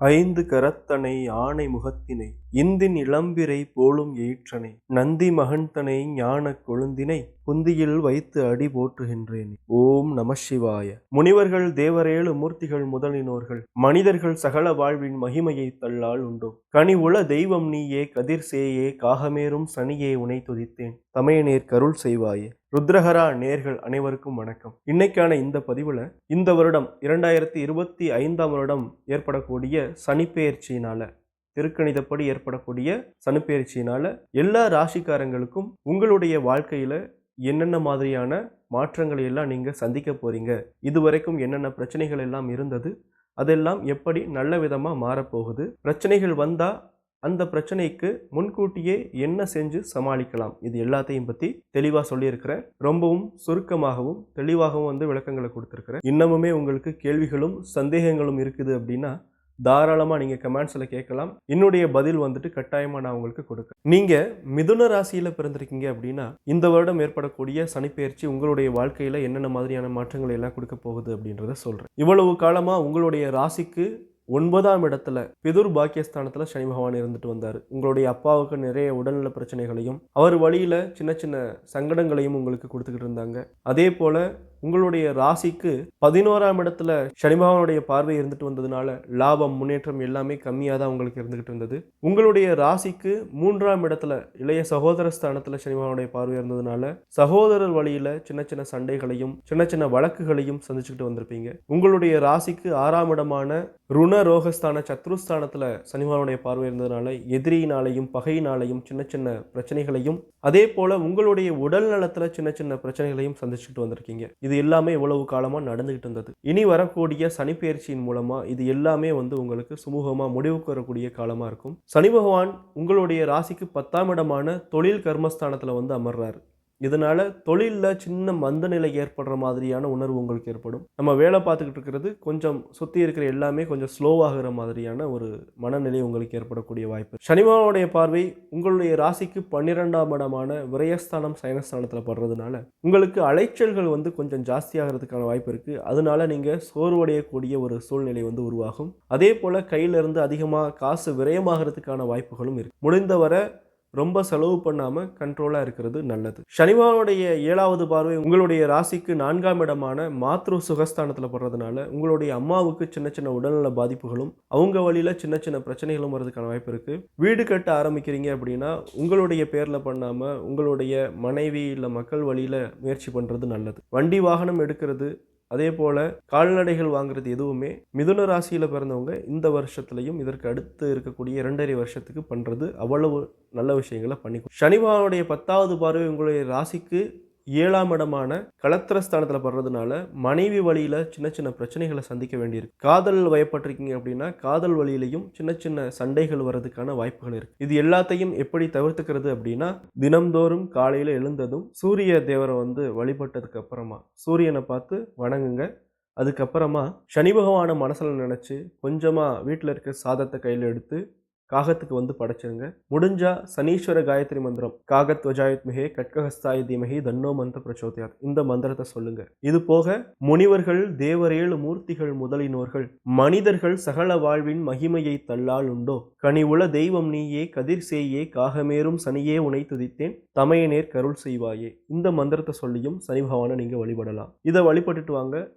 ஐந்து கரத்தனை ஆணை முகத்தினை இந்தின் இளம்பிரை போலும் ஏற்றனை நந்தி மகன்தனை ஞான கொழுந்தினை புந்தியில் வைத்து அடி போற்றுகின்றேன். ஓம் நம சிவாய. முனிவர்கள் தேவரேழு மூர்த்திகள் முதலினோர்கள் மனிதர்கள் சகல வாழ்வின் மகிமையை தள்ளால் உண்டோ கனி உள தெய்வம் நீயே கதிர் சேயே காகமேறும் சனியே உனை துதித்தேன். தமையநேர் கருள் செய்வாயே. ருத்ரஹரா நேர்கள் அனைவருக்கும் வணக்கம். இன்னைக்கான இந்த பதிவுல இந்த வருடம் இரண்டாயிரத்தி இருபத்தி ஐந்தாம் வருடம் ஏற்படக்கூடிய சனிப்பெயர்ச்சியினால திருக்கணிதப்படி ஏற்படக்கூடிய சனிப்பெயர்ச்சியினால எல்லா ராசிக்காரங்களுக்கும் உங்களுடைய வாழ்க்கையில என்னென்ன மாதிரியான மாற்றங்களை எல்லாம் நீங்கள் சந்திக்க போறீங்க? இதுவரைக்கும் என்னென்ன பிரச்சனைகள் எல்லாம் இருந்தது? அதெல்லாம் எப்படி நல்ல விதமாக மாறப்போகுது? பிரச்சனைகள் வந்தால் அந்த பிரச்சனைக்கு முன்கூட்டியே என்ன செஞ்சு சமாளிக்கலாம்? இது எல்லாத்தையும் பற்றி தெளிவாக சொல்லியிருக்கிறேன். ரொம்பவும் சுருக்கமாகவும் தெளிவாகவும் வந்து விளக்கங்களை கொடுத்துருக்கிறேன். இன்னமுமே உங்களுக்கு கேள்விகளும் சந்தேகங்களும் இருக்குது அப்படின்னா தாராளமாக நீங்கள் கமெண்ட்ஸில் கேட்கலாம். என்னுடைய பதில் வந்துட்டு கட்டாயமாக நான் உங்களுக்கு கொடுக்குறேன். நீங்கள் மிதுன ராசியில் பிறந்திருக்கீங்க அப்படின்னா இந்த வருடம் ஏற்படக்கூடிய சனிப்பெயர்ச்சி உங்களுடைய வாழ்க்கையில் என்னென்ன மாதிரியான மாற்றங்களை எல்லாம் கொடுக்க போகுது அப்படின்றத சொல்கிறேன் இவ்வளவு காலமாக உங்களுடைய ராசிக்கு ஒன்பதாம் இடத்துல பிதுர் பாக்கியஸ்தானத்தில் சனி பகவான் இருந்துட்டு வந்தார். உங்களுடைய அப்பாவுக்கு நிறைய உடல்நல பிரச்சனைகளையும் அவர் வழியில் சின்ன சின்ன சங்கடங்களையும் உங்களுக்கு கொடுத்துக்கிட்டு இருந்தாங்க. அதே போல் உங்களுடைய ராசிக்கு பதினோராம் இடத்துல சனிபாவனுடைய பார்வை இருந்துட்டு வந்ததுனால லாபம் முன்னேற்றம் எல்லாமே கம்மியாக தான் உங்களுக்கு இருந்துகிட்டு இருந்தது. உங்களுடைய ராசிக்கு மூன்றாம் இடத்துல இளைய சகோதர ஸ்தானத்தில் சனிபாவனுடைய பார்வை இருந்ததுனால சகோதரர் வழியில் சின்ன சின்ன சண்டைகளையும் சின்ன சின்ன வழக்குகளையும் சந்திச்சுக்கிட்டு வந்திருப்பீங்க. உங்களுடைய ராசிக்கு ஆறாம் இடமான ருண ரோகஸ்தான சத்ருஸ்தானத்தில் சனிபாவனுடைய பார்வை இருந்ததுனால எதிரியினாலையும் பகையினாலையும் சின்ன சின்ன பிரச்சனைகளையும் அதே போல் உங்களுடைய உடல் நலத்தில் சின்ன சின்ன பிரச்சனைகளையும் சந்திச்சுக்கிட்டு வந்திருக்கீங்க. இது எல்லாமே இவ்வளவு காலமாக நடந்துகிட்டு இருந்தது? இனி வரக்கூடிய சனிப்பெயர்ச்சியின் மூலமாக இது எல்லாமே வந்து உங்களுக்கு சுமூகமாக முடிவுக்கு வரக்கூடிய காலமாக இருக்கும். சனி பகவான் உங்களுடைய ராசிக்கு பத்தாம் இடமான தொழில் கர்மஸ்தானத்தில் வந்து அமர்றாரு. இதனால் தொழிலில் சின்ன மந்த நிலை ஏற்படுற மாதிரியான உணர்வு உங்களுக்கு ஏற்படும். நம்ம வேலை பார்த்துக்கிட்டு இருக்கிறது கொஞ்சம் சுற்றி இருக்கிற எல்லாமே கொஞ்சம் ஸ்லோவாகிற மாதிரியான ஒரு மனநிலை உங்களுக்கு ஏற்படக்கூடிய வாய்ப்பு. சனிமாவுடைய பார்வை உங்களுடைய ராசிக்கு பன்னிரெண்டாம் இடமான விரயஸ்தானம் சயனஸ்தானத்தில் படுறதுனால உங்களுக்கு அலைச்சல்கள் வந்து கொஞ்சம் ஜாஸ்தியாகிறதுக்கான வாய்ப்பு இருக்குது அதனால நீங்கள் சோர்வடையக்கூடிய ஒரு சூழ்நிலை வந்து உருவாகும். அதே போல் கையிலிருந்து அதிகமாக காசு விரயமாகிறதுக்கான வாய்ப்புகளும் இருக்குது முடிந்தவரை ரொம்ப செலவு பண்ணாமல் கண்ட்ரோலாக இருக்கிறது நல்லது. சனிவானுடைய ஏழாவது பார்வை உங்களுடைய ராசிக்கு நான்காம் இடமான மாத்ரு சுகஸ்தானத்தில் படுறதுனால உங்களுடைய அம்மாவுக்கு சின்ன சின்ன உடல்நல பாதிப்புகளும் அவங்க வழியில் சின்ன சின்ன பிரச்சனைகளும் வரதுக்கான வாய்ப்பு இருக்குது வீடு கட்ட ஆரம்பிக்கிறீங்க அப்படின்னா உங்களுடைய பேரில் பண்ணாமல் உங்களுடைய மனைவி இல்லை மக்கள் வழியில் முயற்சி பண்ணுறது நல்லது. வண்டி வாகனம் எடுக்கிறது அதே போல் கால்நடைகள் வாங்குறது எதுவுமே மிதுன ராசியில் பிறந்தவங்க இந்த வருஷத்துலையும் இதற்கு அடுத்து இருக்கக்கூடிய இரண்டரை வருஷத்துக்கு பண்ணுறது அவ்வளவு நல்ல விஷயங்களை பண்ணி சனிபாவனுடைய பத்தாவது பார்வை உங்களுடைய ராசிக்கு ஏழாம் இடமான கலத்திரஸ்தானத்தில் படுறதுனால மனைவி வழியில் சின்ன சின்ன பிரச்சனைகளை சந்திக்க வேண்டியிருக்கு. காதல் வயப்பட்டிருக்கீங்க அப்படின்னா காதல் வழியிலையும் சின்ன சின்ன சண்டைகள் வர்றதுக்கான வாய்ப்புகள் இருக்குது இது எல்லாத்தையும் எப்படி தவிர்த்துக்கிறது அப்படின்னா தினம்தோறும் காலையில் எழுந்ததும் சூரிய தேவரை வந்து வழிபட்டதுக்கு அப்புறமா சூரியனை பார்த்து வணங்குங்க. அதுக்கப்புறமா சனி பகவானை மனசில் நினச்சி கொஞ்சமாக வீட்டில் இருக்க சாதத்தை கையில் எடுத்து காகத்துக்கு வந்து படைச்சிருங்க. முடிஞ்சா சனீஸ்வர காயத்ரி மந்திரம். காகத் வஜாயுத்மிகே கட்கஹஸ்தாய தீமகி தன்னோ மந்திர பிரச்சோதயாத். இந்த மந்திரத்தை சொல்லுங்க. இது போக முனிவர்கள் தேவரேழு மூர்த்திகள் முதலினோர்கள் மனிதர்கள் சகல வாழ்வின் மகிமையை தள்ளால் உண்டோ? கனி தெய்வம் நீயே கதிர் சேயே காகமேறும் சனியே உனை துதித்தேன் தமையனேர் கருள் செய்வாயே. இந்த மந்திரத்தை சொல்லியும் சனி பகவானை நீங்க வழிபடலாம். இதை வழிபட்டுட்டு வாங்க.